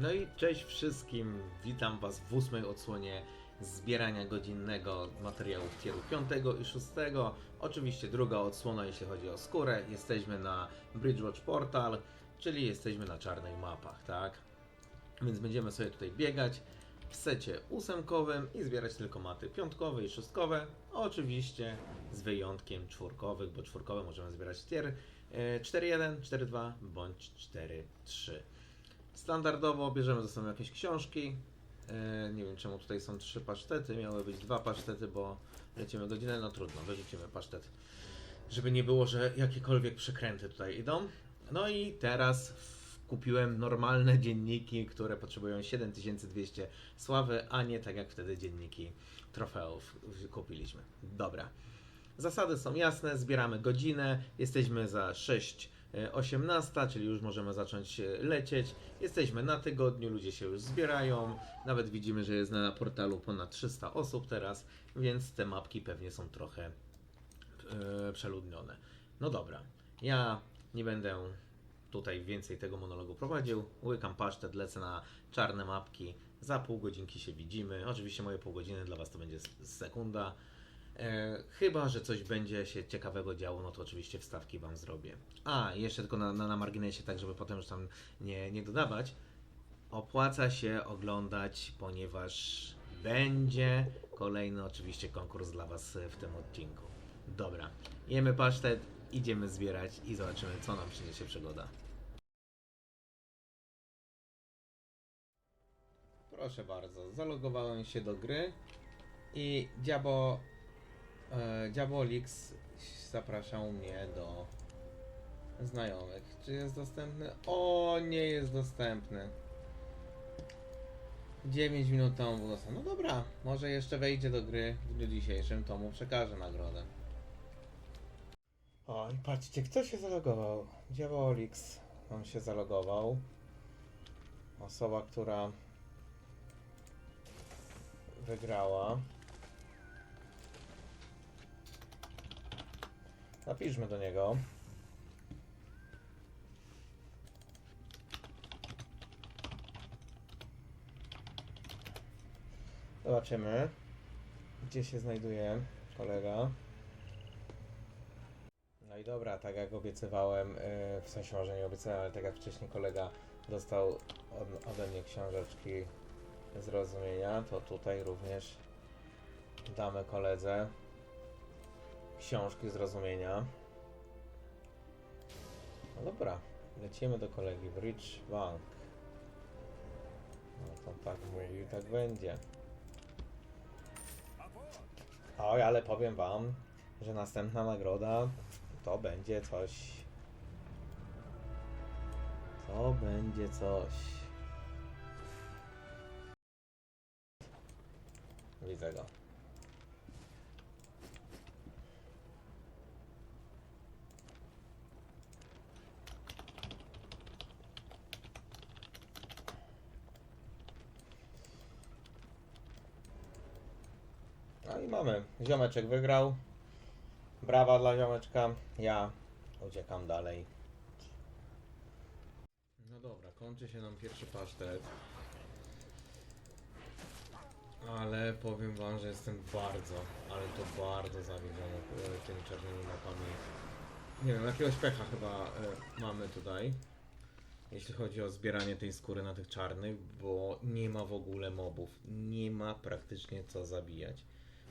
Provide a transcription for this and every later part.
No i cześć wszystkim, witam Was w ósmej odsłonie zbierania godzinnego materiałów tieru 5 i 6. Oczywiście druga odsłona, jeśli chodzi o skórę. Jesteśmy na Bridgewatch Portal, czyli jesteśmy na czarnych mapach, tak? Więc będziemy sobie tutaj biegać w secie ósemkowym i zbierać tylko maty piątkowe i szóstkowe. Oczywiście z wyjątkiem czwórkowych, bo czwórkowe możemy zbierać tier e, 4.1, 4.2 bądź 4.3. Standardowo bierzemy ze sobą jakieś książki. E, nie wiem czemu tutaj są trzy pasztety, miały być dwa pasztety, bo lecimy godzinę, no trudno, wyrzucimy pasztet. Żeby nie było, że jakiekolwiek przekręty tutaj idą. No i teraz kupiłem normalne dzienniki, które potrzebują 7200 sławy, a nie tak jak wtedy dzienniki trofeów kupiliśmy. Dobra. Zasady są jasne, zbieramy godzinę, jesteśmy za 6.18, czyli już możemy zacząć e, lecieć. Jesteśmy na tygodniu, ludzie się już zbierają. Nawet widzimy, że jest na portalu ponad 300 osób teraz, więc te mapki pewnie są trochę e, przeludnione. No dobra, ja nie będę tutaj więcej tego monologu prowadził. Łykam pasztet, lecę na czarne mapki. Za pół godzinki się widzimy. Oczywiście moje pół godziny dla Was to będzie sekunda. E, chyba, że coś będzie się ciekawego działo, no to oczywiście wstawki Wam zrobię. A, jeszcze tylko na, na, na marginesie, tak żeby potem już tam nie, nie dodawać. Opłaca się oglądać, ponieważ będzie kolejny oczywiście konkurs dla Was w tym odcinku. Dobra, jemy pasztet, idziemy zbierać i zobaczymy, co nam przyniesie przygoda. Proszę bardzo, zalogowałem się do gry i Diabo, e, Diabolix zapraszał mnie do znajomych. Czy jest dostępny? O, nie jest dostępny. 9 minut temu był dostępny. No dobra, może jeszcze wejdzie do gry w dniu dzisiejszym, to mu przekażę nagrodę. O, i patrzcie, kto się zalogował? Diabolix. On się zalogował. Osoba, która wygrała. Napiszmy do niego. Zobaczymy, gdzie się znajduje kolega. No i dobra, tak jak obiecywałem, yy, w sensie może nie obiecałem, ale tak jak wcześniej kolega dostał od, ode mnie książeczki zrozumienia, to tutaj również damy koledze książki zrozumienia. No dobra, lecimy do kolegi Bridge Bank. No to tak mówił, tak będzie. Oj, ale powiem wam, że następna nagroda to będzie coś. To będzie coś. Widzę go. I mamy. Ziomeczek wygrał. Brawa dla ziomeczka. Ja uciekam dalej. No dobra, kończy się nam pierwszy pasztet. Ale powiem wam, że jestem bardzo, ale to bardzo zawiedziony e, tymi czarnymi mapami. Nie wiem, jakiegoś pecha chyba e, mamy tutaj. Jeśli chodzi o zbieranie tej skóry na tych czarnych, bo nie ma w ogóle mobów. Nie ma praktycznie co zabijać.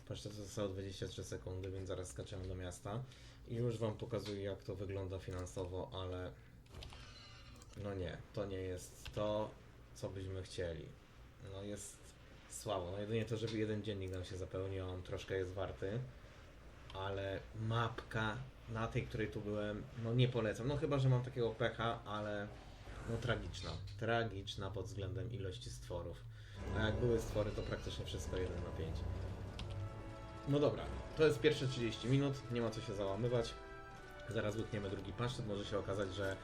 Pasztet zostało 23 sekundy, więc zaraz skaczemy do miasta. I już wam pokazuję jak to wygląda finansowo, ale no nie, to nie jest to, co byśmy chcieli. No jest słabo. No jedynie to, żeby jeden dziennik nam się zapełnił, on troszkę jest warty. Ale mapka na tej, której tu byłem, no nie polecam. No chyba, że mam takiego pecha, ale no tragiczna. Tragiczna pod względem ilości stworów. A jak były stwory, to praktycznie wszystko 1 na 5. No dobra, to jest pierwsze 30 minut, nie ma co się załamywać. Zaraz łykniemy drugi pasztet, może się okazać, że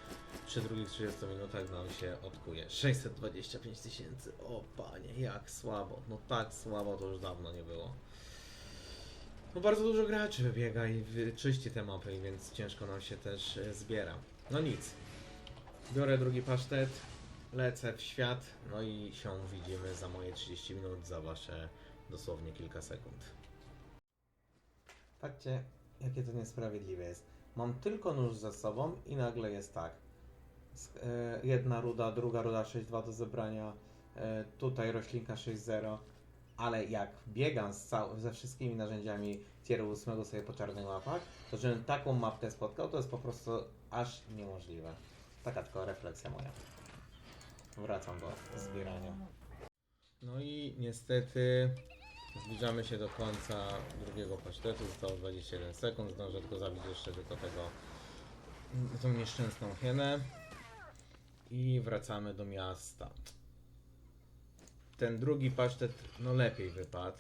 przy drugich 30 minutach nam się odkuje. 625 tysięcy, o panie, jak słabo. No tak słabo to już dawno nie było. No bardzo dużo graczy wybiega i czyści te mapy, więc ciężko nam się też e, zbiera. No nic. Biorę drugi pasztet, lecę w świat, no i się widzimy za moje 30 minut, za wasze dosłownie kilka sekund. Patrzcie, jakie to niesprawiedliwe jest. Mam tylko nóż ze sobą i nagle jest tak. E, Jedna ruda, druga ruda 6-2 do zebrania, e, tutaj roślinka 6-0, ale jak biegam z cał- ze wszystkimi narzędziami tier 8 sobie po czarnych mapach, to żebym taką mapkę spotkał, to jest po prostu aż niemożliwe. Taka tylko refleksja moja. Wracam do zbierania. No i niestety zbliżamy się do końca drugiego pasztetu. Zostało 21 sekund. Zdążę tylko zabić jeszcze tylko tego tą nieszczęsną hienę. I wracamy do miasta. Ten drugi pasztet no lepiej wypadł.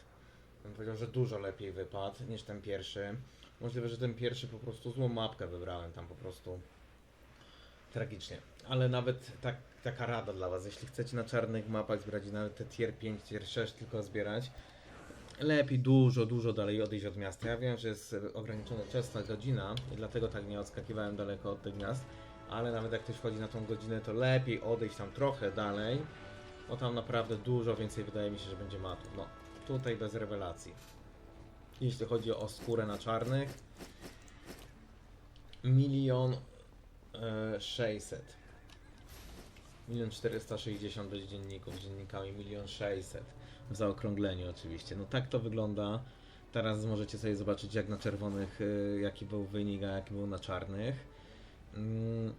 Bym powiedział, że dużo lepiej wypadł niż ten pierwszy. Możliwe, że ten pierwszy po prostu złą mapkę wybrałem tam po prostu tragicznie. Ale nawet tak, taka rada dla Was, jeśli chcecie na czarnych mapach zbierać i nawet te tier 5, tier 6 tylko zbierać, lepiej dużo, dużo dalej odejść od miasta. Ja wiem, że jest ograniczony czas ta godzina i dlatego tak nie odskakiwałem daleko od tych miast, ale nawet jak ktoś wchodzi na tą godzinę, to lepiej odejść tam trochę dalej, bo tam naprawdę dużo więcej wydaje mi się, że będzie matów. No, tutaj bez rewelacji. Jeśli chodzi o skórę na czarnych, milion e, 600. Milion 460 bez dzienników, z dziennikami milion 600 w zaokrągleniu oczywiście. No tak to wygląda. Teraz możecie sobie zobaczyć jak na czerwonych y, jaki był wynik, a jaki był na czarnych. Mm,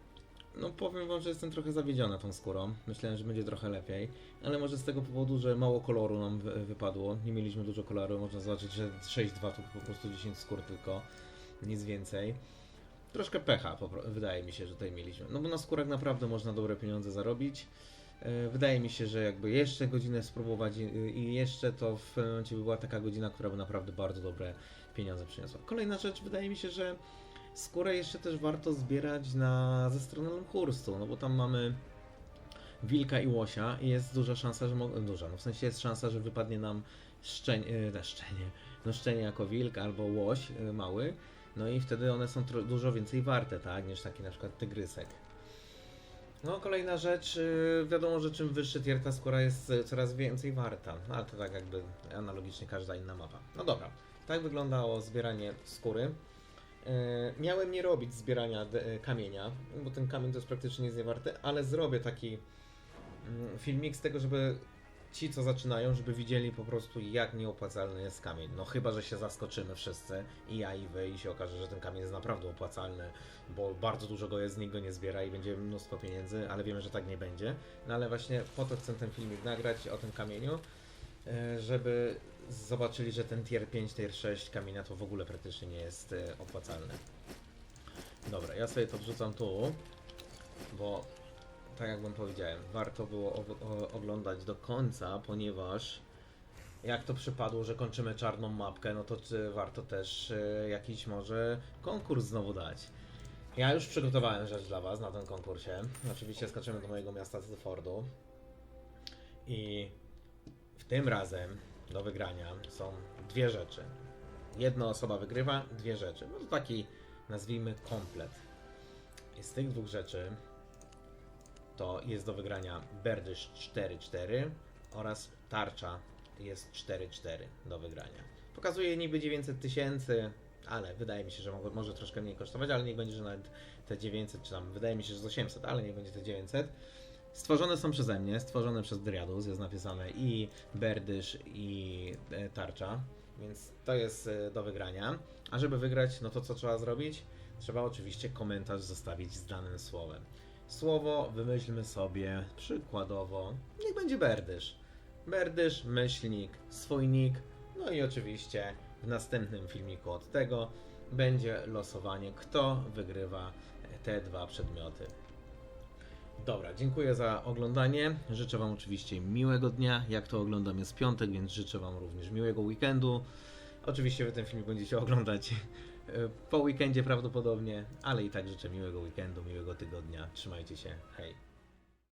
No powiem wam, że jestem trochę zawiedziony tą skórą. Myślałem, że będzie trochę lepiej, ale może z tego powodu, że mało koloru nam wy- wypadło. Nie mieliśmy dużo koloru, można zobaczyć, że 6-2 to po prostu 10 skór tylko, nic więcej. Troszkę pecha, wydaje mi się, że tutaj mieliśmy. No bo na skórach naprawdę można dobre pieniądze zarobić. E, Wydaje mi się, że jakby jeszcze godzinę spróbować i, jeszcze to w momencie by była taka godzina, która by naprawdę bardzo dobre pieniądze przyniosła. Kolejna rzecz, wydaje mi się, że skórę jeszcze też warto zbierać na, ze strony Longhurstu, no bo tam mamy wilka i łosia i jest duża szansa, że duża, no w sensie jest szansa, że wypadnie nam szczeń, e, szczenie, no szczenie jako wilk albo łoś e, mały, no i wtedy one są dużo więcej warte, tak, niż taki na przykład tygrysek. No, kolejna rzecz, yy, wiadomo, że czym wyższy tier ta skóra jest y, coraz więcej warta, no, ale to tak jakby analogicznie każda inna mapa. No dobra, tak wyglądało zbieranie skóry. Yy, miałem nie robić zbierania y, kamienia, bo ten kamień to jest praktycznie nic nie ale zrobię taki mm, filmik z tego, żeby ci, co zaczynają, żeby widzieli po prostu jak nieopłacalny jest kamień. No chyba, że się zaskoczymy wszyscy i ja i wy i się okaże, że ten kamień jest naprawdę opłacalny, bo bardzo dużo go jest, z niego nie zbiera i będzie mnóstwo pieniędzy, ale wiemy, że tak nie będzie. No ale właśnie po to chcę ten filmik nagrać o tym kamieniu, e, żeby zobaczyli, że ten tier 5, tier 6 kamienia to w ogóle praktycznie nie jest e, opłacalny. Dobra, ja sobie to wrzucam tu, bo tak jak wam powiedziałem, warto było oglądać do końca, ponieważ jak to przypadło, że kończymy czarną mapkę, no to czy warto też e, jakiś może konkurs znowu dać. Ja już przygotowałem rzecz dla Was na tym konkursie. Oczywiście skaczymy do mojego miasta Stanfordu. I w tym razem do wygrania są dwie rzeczy. Jedna osoba wygrywa, dwie rzeczy. No to taki, nazwijmy, komplet. I z tych dwóch rzeczy to jest do wygrania Berdysz 4-4 oraz tarcza jest 4-4 do wygrania. Pokazuje niby 900 tysięcy, ale wydaje mi się, że może troszkę mniej kosztować, ale niech będzie, że nawet te 900, czy tam wydaje mi się, że z 800, ale niech będzie te 900. Stworzone są przeze mnie, stworzone przez Driadus, jest napisane i Berdysz i e, tarcza, więc to jest e, do wygrania. A żeby wygrać, no to co trzeba zrobić? Trzeba oczywiście komentarz zostawić z danym słowem. Słowo wymyślmy sobie przykładowo, niech będzie Berdysz. Berdysz, myślnik, swój nick, no i oczywiście w następnym filmiku od tego będzie losowanie, kto wygrywa te dwa przedmioty. Dobra, dziękuję za oglądanie. Życzę Wam oczywiście miłego dnia. Jak to oglądam jest piątek, więc życzę Wam również miłego weekendu. Oczywiście Wy ten filmik będziecie oglądać po weekendzie prawdopodobnie, ale i tak życzę miłego weekendu, miłego tygodnia. Trzymajcie się. Hej.